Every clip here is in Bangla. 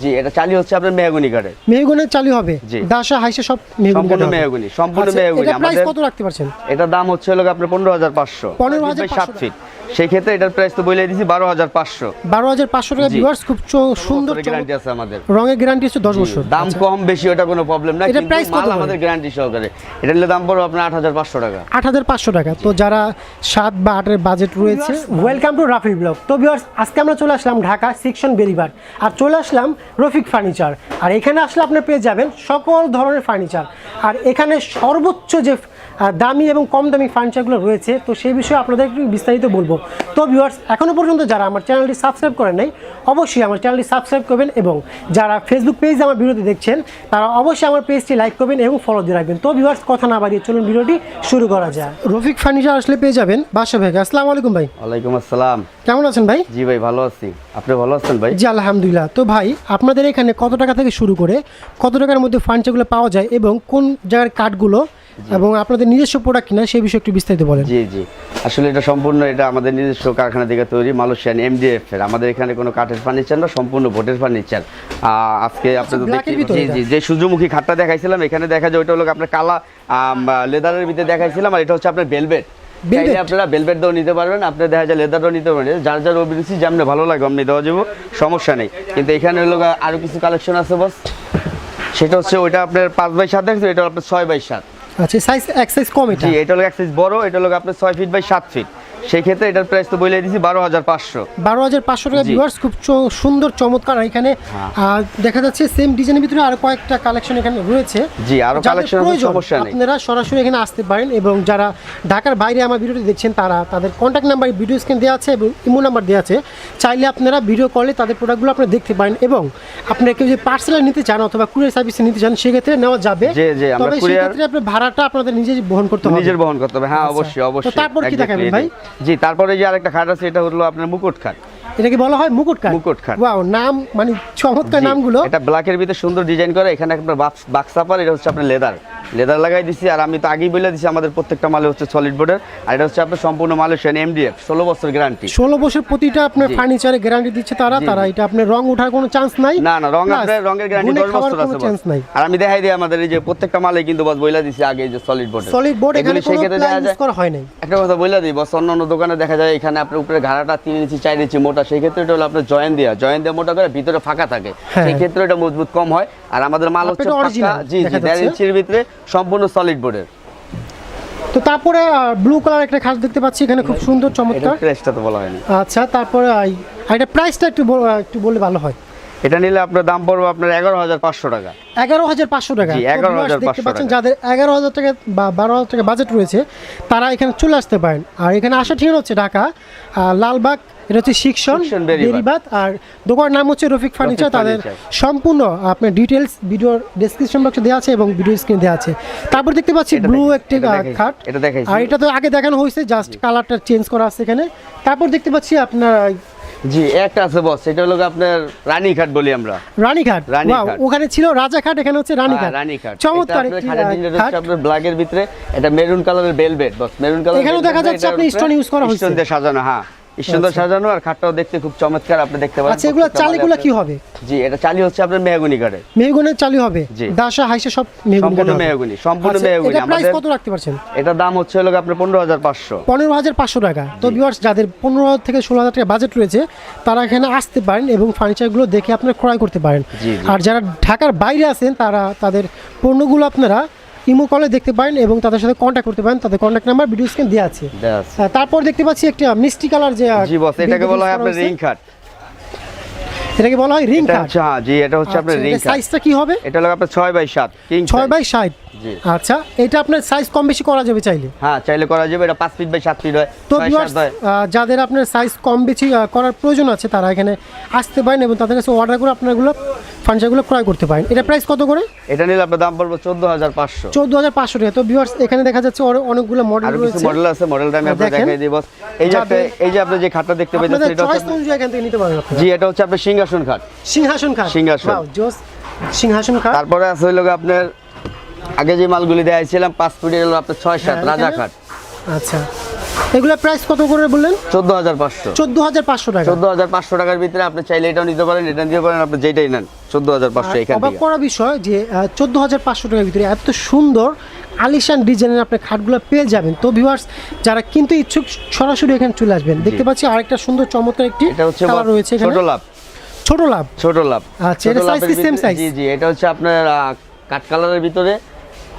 জি এটা চালি হচ্ছে আপনার মেহগুনি কাঠের মেহগুনের চালু হবে? জি। দাসা হাইসে সব মেহগুনি সম্পূর্ণ মেহগুনি সম্পূর্ণ আচ্ছা, মেহগুনি। এটা প্রাইস আমাদের কত রাখতে পারছেন? এটার দাম হচ্ছে হলো আপনার পনেরো হাজার পাঁচশো। 15,500 সাত ফিট সেই ক্ষেত্রে এটার প্রাইস তো বলে দিয়েছি বারো হাজার পাঁচশো। বারো হাজার পাঁচশো টাকা ভিউয়ার্স খুব সুন্দর গ্যারান্টি আছে আমাদের। রঙের গ্যারান্টি হচ্ছে দশ বছর। দাম কম বেশি ওটা কোনো প্রবলেম না এটা price কত? আমাদের গ্যারান্টি সহকারে। এটা নিলে দাম পড়বে আপনার আট হাজার পাঁচশো টাকা। আট হাজার পাঁচশো টাকা। তো যারা সাত বা আটের বাজেট রয়েছে ওয়েলকাম টু রাফি ব্লগ তো ভিউয়ার্স আজকে আমরা চলে আসলাম ঢাকা সেকশন বেরিবার। আর চলে আসলাম রফিক ফার্নিচার। আর এখানে আসলে আপনি পেয়ে যাবেন সকল ধরনের ফার্নিচার। আর এখানে সর্বোচ্চ যে দামি এবং কম দামি ফার্নিচারগুলো রয়েছে তো সেই বিষয়ে আপনাদের একটু বিস্তারিত বলব। তো ভিউয়ার্স এখনও পর্যন্ত যারা আমার চ্যানেলটি সাবস্ক্রাইব করেন নাই অবশ্যই আমার চ্যানেলটি সাবস্ক্রাইব করবেন এবং যারা ফেসবুক পেজ আমার ভিডিওটি দেখছেন তারা অবশ্যই আমার পেজটি লাইক করবেন এবং ফলো দিয়ে রাখবেন। তো ভিউয়ার্স কথা না বাড়িয়ে চলুন ভিডিওটি শুরু করা যায় রফিক ফার্নিচার আসলে পেয়ে যাবেন বাসা ভাই আসসালামু আলাইকুম ভাই। ওয়ালাইকুম আসসালাম। কেমন আছেন ভাই? জি ভাই ভালো আছি। আপনি ভালো আছেন ভাই? জি আলহামদুলিল্লাহ। তো ভাই আপনাদের এখানে কত টাকা থেকে শুরু করে কত টাকার মধ্যে ফার্নিচারগুলো পাওয়া যায় এবং কোন জায়গার কাঠগুলো এবং আপনাদের নিজস্ব প্রোডাক্ট কিনা সেই বিষয়ে একটু বিস্তারিত বলেন। জি জি। আসলে এটা সম্পূর্ণ এটা আমাদের নিজস্ব কারখানা থেকে তৈরি মালয়েশিয়ান এমডিএফ এর। আমাদের এখানে কোনো কাঠের ফার্নিচার না সম্পূর্ণ ভোটের ফার্নিচার। আজকে আপনাদের black এর জি জি যে সূর্যমুখী খাটটা দেখাইছিলাম এখানে দেখা যায় ওটা হলো আপনার কালা লেদারের ভিতরে দেখাইছিলাম আর এটা হচ্ছে আপনার বেলভেট চাইলে আপনারা দিয়েও নিতে পারবেন আপনি দেখা যায় লেদারও নিতে পারবেন। যার যার অভিরুচি যেমন ভালো লাগে আপনি দেওয়া যাব সমস্যা নেই। কিন্তু এখানে হলো গা আরও কিছু কালেকশন আছে বস সেটা হচ্ছে ওইটা আপনার পাঁচ বাই সাত দেখছেন? এটা আপনার ছয় বাই সাত। আচ্ছা সাইজ এক সাইজ কম এটা? জি, এটা হলো এক সাইজ বড়, এটা হলো আপনার 6 ফিট বাই 7 ফিট সেই ক্ষেত্রে এটার প্রাইস তো বলে দিয়েছি বারো হাজার পাঁচশো। বারো হাজার পাঁচশো টাকা ভিউয়ার্স খুব সুন্দর চমৎকার এখানে। হ্যাঁ। দেখা যাচ্ছে সেম ডিজাইনের ভিতরে আরও কয়েকটা কালেকশন এখানে রয়েছে। জি, আরও প্রয়োজন, সমস্যা নেই। আপনারা সরাসরি এখানে আসতে পারেন এবং যারা ঢাকার বাইরে আমার ভিডিওটি দেখছেন তারা তাদের কন্ট্যাক্ট নাম্বার ভিডিও স্ক্রিন দেওয়া আছে এবং ইমো নাম্বার দেওয়া আছে। চাইলে আপনারা ভিডিও কলে তাদের প্রোডাক্টগুলো আপনারা দেখতে পারেন এবং আপনারা কেউ যদি পার্সেলে নিতে চান অথবা কুরিয়ার সার্ভিসে নিতে চান সেক্ষেত্রে নেওয়া যাবে। তবে সেক্ষেত্রে আপনার ভাড়াটা আপনাদের নিজে বহন করতে হবে। নিজের বহন করতে হবে। হ্যাঁ আচ্ছা। অবশ্যই অবশ্যই। তারপর কি দেখাবেন ভাই? জি তারপরে যে আরেকটা খাট আছে এটা হলো আপনার মুকুট খাট। এটাকে বলা হয় মুকুট খাট? মুকুট খাট। ওয়াও নাম মানে চমৎকার নামগুলো। এটা ব্ল্যাকের ভিতরে সুন্দর ডিজাইন করা এখানে আপনার বাক্স বাক্সাপার এটা হচ্ছে আপনার লেদার। লেদার লাগাই দিছি আর আমি তো আগেই বলে দিছি আমাদের প্রত্যেকটা মালে হচ্ছে সলিড বোর্ডের আর এটা হচ্ছে আপনার সম্পূর্ণ মালয়েশিয়ান এমডিএফ ষোলো বছর গ্যারান্টি ষোলো বছর প্রতিটা আপনার ফার্নিচারে গ্যারান্টি দিচ্ছে তারা তারা এটা আপনার রং ওঠার কোনো চান্স নাই। না না রং আপনার রঙের গ্যারান্টি দশ বছর আছে চান্স নাই। আর আমি দেখাই দিই আমাদের এই যে প্রত্যেকটা মালে কিন্তু বস বইলা দিছি আগে যে সলিড বোর্ড সলিড বোর্ড এখানে কোনো ইউজ করা হয় নাই। একটা কথা বলে দিই বস অন্য অন্য দোকানে দেখা যায় এখানে আপনার উপরে ঘাড়াটা তিন ইঞ্চি চার ইঞ্চি মোটা সেই ক্ষেত্রে এটা হলো আপনার জয়েন দেওয়া জয়েন দেওয়া মোটা করে ভিতরে ফাঁকা থাকে। হ্যাঁ। সেই ক্ষেত্রে এটা মজবুত কম হয়। আর আমাদের মাল হচ্ছে জি জি দেড়। ইঞ্চির ভিতরে সম্পূর্ণ সলিড বোর্ডের তো তারপরে ব্লু কালার একটা খাট দেখতে পাচ্ছি এখানে খুব সুন্দর চমৎকার। প্রাইসটা তো বলা হয়নি। আচ্ছা তারপরে এটা প্রাইসটা একটু একটু বললে ভালো হয়। এটা নিলে আপনার দাম পড়বে আপনার এগারো হাজার পাঁচশো টাকা। এগারো হাজার পাঁচশো টাকা। তো 11,500 দেখতে পাচ্ছেন যাদের এগারো হাজার টাকা বা বারো হাজার টাকা বাজেট রয়েছে তারা এখানে চলে আসতে পারেন। আর এখানে আসা ঠিক হচ্ছে ঢাকা লালবাগ এটা হচ্ছে শিক্ষণ বেরিবাদ। আর দোকানের নাম হচ্ছে রফিক ফার্নিচার তাদের সম্পূর্ণ আপনার ডিটেলস ভিডিওর ডেসক্রিপশন বক্সে দেওয়া আছে এবং ভিডিও স্ক্রিন দেওয়া আছে। তারপর দেখতে পাচ্ছি ব্লু একটি খাট। আর এটা তো আগে দেখানো হয়েছে জাস্ট কালারটা চেঞ্জ করা আছে এখানে। তারপর দেখতে পাচ্ছি আপনার জি একটা আছে বস এটা হলো আপনার রানী খাট বলি আমরা। রানীঘাট খাট। ওখানে ছিল রাজাঘাট এখানে হচ্ছে রানীঘাট। হ্যাঁ, রানী খাট চমৎকার আপনার ব্ল্যাকের ভিতরে এটা মেরুন কালারের বেলভেট বস মেরুন কালার এখানেও দেখা যাচ্ছে আপনি stone use করা হয়েছে। স্টোন দিয়ে সাজানো হ্যাঁ। স্টোন দিয়ে সাজানো আর খাটটাও দেখতে খুব চমৎকার আপনি দেখতে পারেন। আচ্ছা এগুলো প্রত্যেকটা চালিগুলো কি হবে? জি এটা চালি হচ্ছে আপনার মেহগুনি কাঠের। মেহগুনের চালু হবে? হাইসে সব মেহগুনি সম্পূর্ণ মেহগুনি সম্পূর্ণ আচ্ছা, মেহগুনি। এটা প্রাইস কত রাখতে পারছেন? এটার দাম হচ্ছে হলো আপনার পনেরো হাজার পাঁচশো। পনেরো হাজার পাঁচশো টাকা। তো ভিউয়ার্স যাদের পনেরো থেকে ষোলো হাজার টাকা বাজেট রয়েছে তারা এখানে আসতে পারেন এবং ফার্নিচারগুলো দেখে আপনারা ক্রয় করতে পারেন। আর যারা ঢাকার বাইরে আছেন তারা তাদের পণ্যগুলো আপনারা ইমো কলে দেখতে পারেন এবং তাদের সাথে কন্ট্যাক্ট করতে পারেন। তাদের কন্ট্যাক্ট নাম্বার ভিডিও স্ক্রিন দেওয়া আছে। তারপর দেখতে পাচ্ছি একটা মিষ্টি কালার যে জি বস এটাকে বলা হয় আপনার রিং খাট এটাকে বলা হয় রিং হচ্ছে হ্যাঁ জি এটা হচ্ছে আপনার রিং খাট সাইজটা কি হবে? এটা হলো আপনার ছয় বাই সাত কিং ছয় বাই ষাট জি। আচ্ছা এটা আপনার সাইজ কম বেশি করা যাবে চাইলে? হ্যাঁ চাইলে করা যাবে এটা পাঁচ ফিট বাই সাত ফিট হয় তো যাদের আপনার সাইজ কম বেশি করার প্রয়োজন আছে তারা এখানে আসতে পারেন এবং তাদের কাছে অর্ডার করে আপনারগুলো ফার্নিচারগুলো ক্রয় করতে পারেন। এটা প্রাইস কত করে? এটা নিলে আপনার দাম পড়বে চোদ্দ হাজার পাঁচশো। চোদ্দ হাজার পাঁচশো টাকা। তো ভিউয়ার্স এখানে দেখা যাচ্ছে আরও অনেকগুলো মডেল আরও কিছু রয়েছে। মডেল আছে মডেলটা আমি আপনাকে। দেখাই দিই এই যে এই যে আপনি যে খাটটা দেখতে পাচ্ছেন এটা চয়েস হচ্ছে অনুযায়ী এখান থেকে নিতে আপনারা। জি এটা হচ্ছে আপনার সিংহাসন খাট। সিংহাসন খাট। সিংহাসন। জোস সিংহাসন খাট। তারপরে আছে হইল আপনার আগে যে মালগুলি দেখাইছিলাম পাঁচ ফুটের হলো আপনার ছয় সাত হ্যাঁ, রাজা খাট। আচ্ছা। প্রাইস কত করে বললেন? চোদ্দ হাজার পাঁচশো। চোদ্দ হাজার পাঁচশো টাকা। চোদ্দ হাজার পাঁচশো টাকার ভিতরে আপনি চাইলে এটাও নিতে পারেন এটা নিতে পারেন আপনি যেটাই নেন চোদ্দ হাজার পাঁচশো এখান অবাক করা বিষয় যে চোদ্দ হাজার পাঁচশো টাকার ভিতরে এত সুন্দর আলিশান ডিজাইনের আপনি খাটগুলো পেয়ে যাবেন। তো ভিউয়ার্স যারা কিন্তু ইচ্ছুক সরাসরি এখানে চলে আসবেন। দেখতে পাচ্ছি আরেকটা সুন্দর চমৎকার একটি এটা হচ্ছে রয়েছে এখানে। ছোট লাভ। ছোট লাভ। ছোট লাভ। আচ্ছা, এটা size কি ভিতরে- size? জি জি এটা হচ্ছে আপনার কাঠ কালারের ভিতরে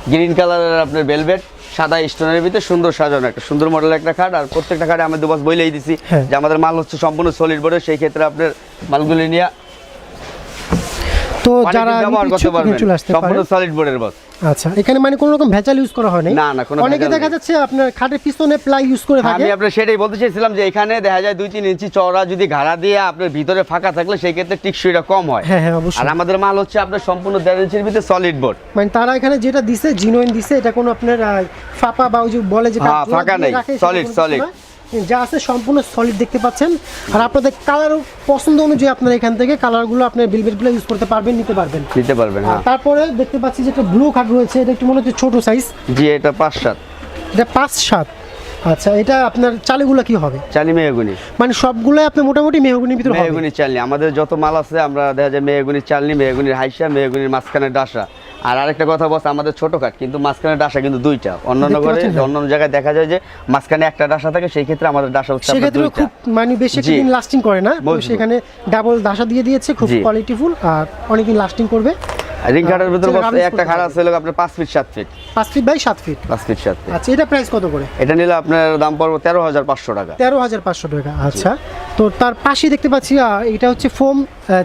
গ্রিন কালারের আপনার ভেলভেট সাদা স্টোনের ভিতরে সুন্দর সাজানো একটা সুন্দর মডেল একটা খাট আর প্রত্যেকটা খাটে আমি দুবাস বইলেই দিছি হ্যাঁ। যে আমাদের মাল হচ্ছে সম্পূর্ণ সলিড বোর্ডের সেই ক্ষেত্রে আপনার মালগুলি নিয়ে তো যারা ব্যবহার করতে পারবেন। সম্পূর্ণ সলিড বোর্ডের বস। আচ্ছা এখানে মানে কোনো রকম ভেজাল ইউজ করা হয় না, না, কোনো অনেকে দেখা যাচ্ছে আপনার খাটের পিছনে প্লাই ইউজ করে থাকে। আমি আপনার সেটাই বলতে চাইছিলাম যে এখানে দেখা যায় দুই তিন ইঞ্চি চওড়া যদি ঘাড়া দিয়ে আপনার ভিতরে ফাঁকা থাকলে সেই ক্ষেত্রে টিকসইটা কম হয়। হ্যাঁ হ্যাঁ আর আমাদের মাল হচ্ছে আপনার সম্পূর্ণ দেড় ইঞ্চির ভিতরে সলিড বোর্ড মানে তারা এখানে যেটা দিছে জিনোইন দিছে এটা কোনো আপনার ফাঁপা বা ওই যে বলে যে হ্যাঁ, ফাঁকা নেই, রাখে, সেটা যা আছে সম্পূর্ণ সলিড দেখতে পাচ্ছেন। আর আপনাদের কালার পছন্দ অনুযায়ী আপনারা এখান থেকে কালারগুলো আপনার বিলবেটগুলো ইউজ করতে পারবেন নিতে পারবেন। নিতে পারবেন হ্যাঁ। তারপরে দেখতে পাচ্ছি যে একটা ব্লু খাট রয়েছে এটা একটু মনে হচ্ছে ছোট সাইজ জি এটা পাঁচ সাত। এটা পাঁচ সাত। আচ্ছা এটা আপনার চালিগুলো কি হবে? চালি মেহগুনি। মানে সবগুলোই আপনি মোটামুটি মেহগুনির ভিতরে মেহগুনি চালনি আমাদের যত মাল আছে আমরা দেখা যায় মেহগুনির চালনি মেহগুনির হাইসা মেহগুনির মাঝখানে ডাসা। আর আরেকটা কথা বস আমাদের ছোট কাঠ কিন্তু মাঝখানে ডাসা কিন্তু দুইটা। অন্যান্য ঘরে? অন্যান্য জায়গায় দেখা যায় যে মাঝখানে একটা ডাসা থাকে সেই ক্ষেত্রে আমাদের ডাসা হচ্ছে সেক্ষেত্রে খুব মানে বেশি দিন লাস্টিং করে না। সেখানে ডাবল ডাসা দিয়ে দিয়েছে খুব। কোয়ালিটিফুল আর অনেকদিন লাস্টিং করবে। রিং কাঠের ভিতরে যেটা একটা খাড়া আছে হলো আপনার পাঁচ ফিট সাত ফিট পাঁচ ফিট বাই সাত ফিট পাঁচ ফিট সাত ফিট আচ্ছা এটা প্রাইস কত করে? এটা নিলে আপনার দাম পড়বে তেরো হাজার পাঁচশো টাকা। তেরো হাজার পাঁচশো টাকা আচ্ছা। তো তার পাশে দেখতে পাচ্ছি এটা হচ্ছে ফোম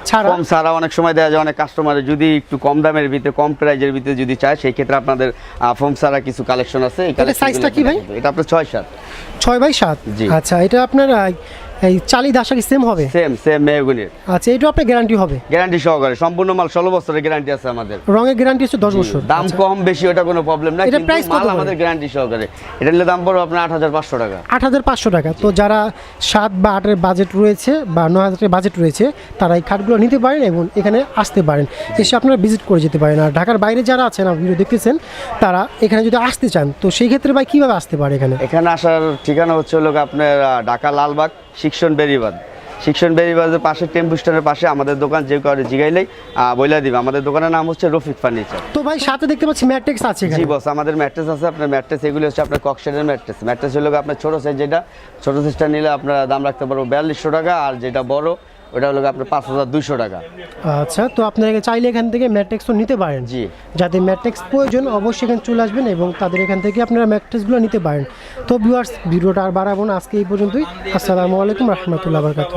ছাড়া। ফোম ছাড়া অনেক সময় দেওয়া যায় অনেক কাস্টমারের যদি একটু কম দামের ভিতরে কম প্রাইজের ভিতরে যদি চায় সেই ক্ষেত্রে আপনাদের ফোম ছাড়া কিছু কালেকশন আছে এই collection size-টা কি ভাই? এটা আপনার ছয় সাত। ছয় বাই সাত? জি। আচ্ছা এটা আপনার এই চালি দাসা কি সেম হবে? সেম সেম মেহগুনির। আচ্ছা এটাও আপনার গ্যারান্টি হবে? গ্যারান্টি সহকারে সম্পূর্ণ মাল ষোলো বছরের গ্যারান্টি আছে আমাদের। রঙের গ্যারান্টি হচ্ছে দশ বছর। দাম আচ্ছা। কম বেশি ওটা কোনো প্রবলেম না এটা price কত আমাদের গ্যারান্টি সহকারে। এটা নিলে দাম পড়বে আপনার আট হাজার পাঁচশো টাকা। আট হাজার পাঁচশো টাকা। তো যারা সাত বা আটের বাজেট রয়েছে বা নয় হাজারের বাজেট রয়েছে তারা এই খাটগুলো নিতে পারেন এবং এখানে আসতে পারেন। এসে আপনারা ভিজিট করে যেতে পারেন। আর ঢাকার বাইরে যারা আছেন আর ভিডিও দেখতেছেন তারা এখানে যদি আসতে চান তো সেই ক্ষেত্রে ভাই কীভাবে আসতে পারে এখানে? এখানে আসার ঠিকানা হচ্ছে হলো আপনার ঢাকা লালবাগ। শিক্ষণ বেরিবাদ শিক্ষণ বেরিবাদের পাশে টেম্পু স্ট্যান্ডের পাশে আমাদের দোকান যে কারণে জিগাইলেই বইলা দিবে। আমাদের দোকানের নাম হচ্ছে রফিক ফার্নিচার। তো ভাই সাথে দেখতে পাচ্ছি ম্যাট্রিক্স আছে জি বস আমাদের ম্যাট্রেস আছে আপনার ম্যাট্রেস এগুলি হচ্ছে আপনার কক্সেটের ম্যাট্রেস ম্যাট্রেস হলো আপনার ছোটো সাইজ যেটা ছোটো সাইজটা নিলে আপনার দাম রাখতে পারব বিয়াল্লিশশো টাকা আর যেটা বড় ওটা হলো আপনার পাঁচ হাজার দুইশো টাকা। আচ্ছা তো আপনারা চাইলে এখান থেকে ম্যাট্রিক্সও নিতে পারেন? জি। যাদের ম্যাট্রিক্স প্রয়োজন অবশ্যই এখানে চলে আসবেন এবং তাদের এখান থেকে আপনারা ম্যাট্রিক্সগুলো নিতে পারেন। তো ভিউয়ার্স ভিডিওটা আর বাড়াবো না আজকে এই পর্যন্তই। আসসালামু আলাইকুম রহমতুল্লাহ বরকাত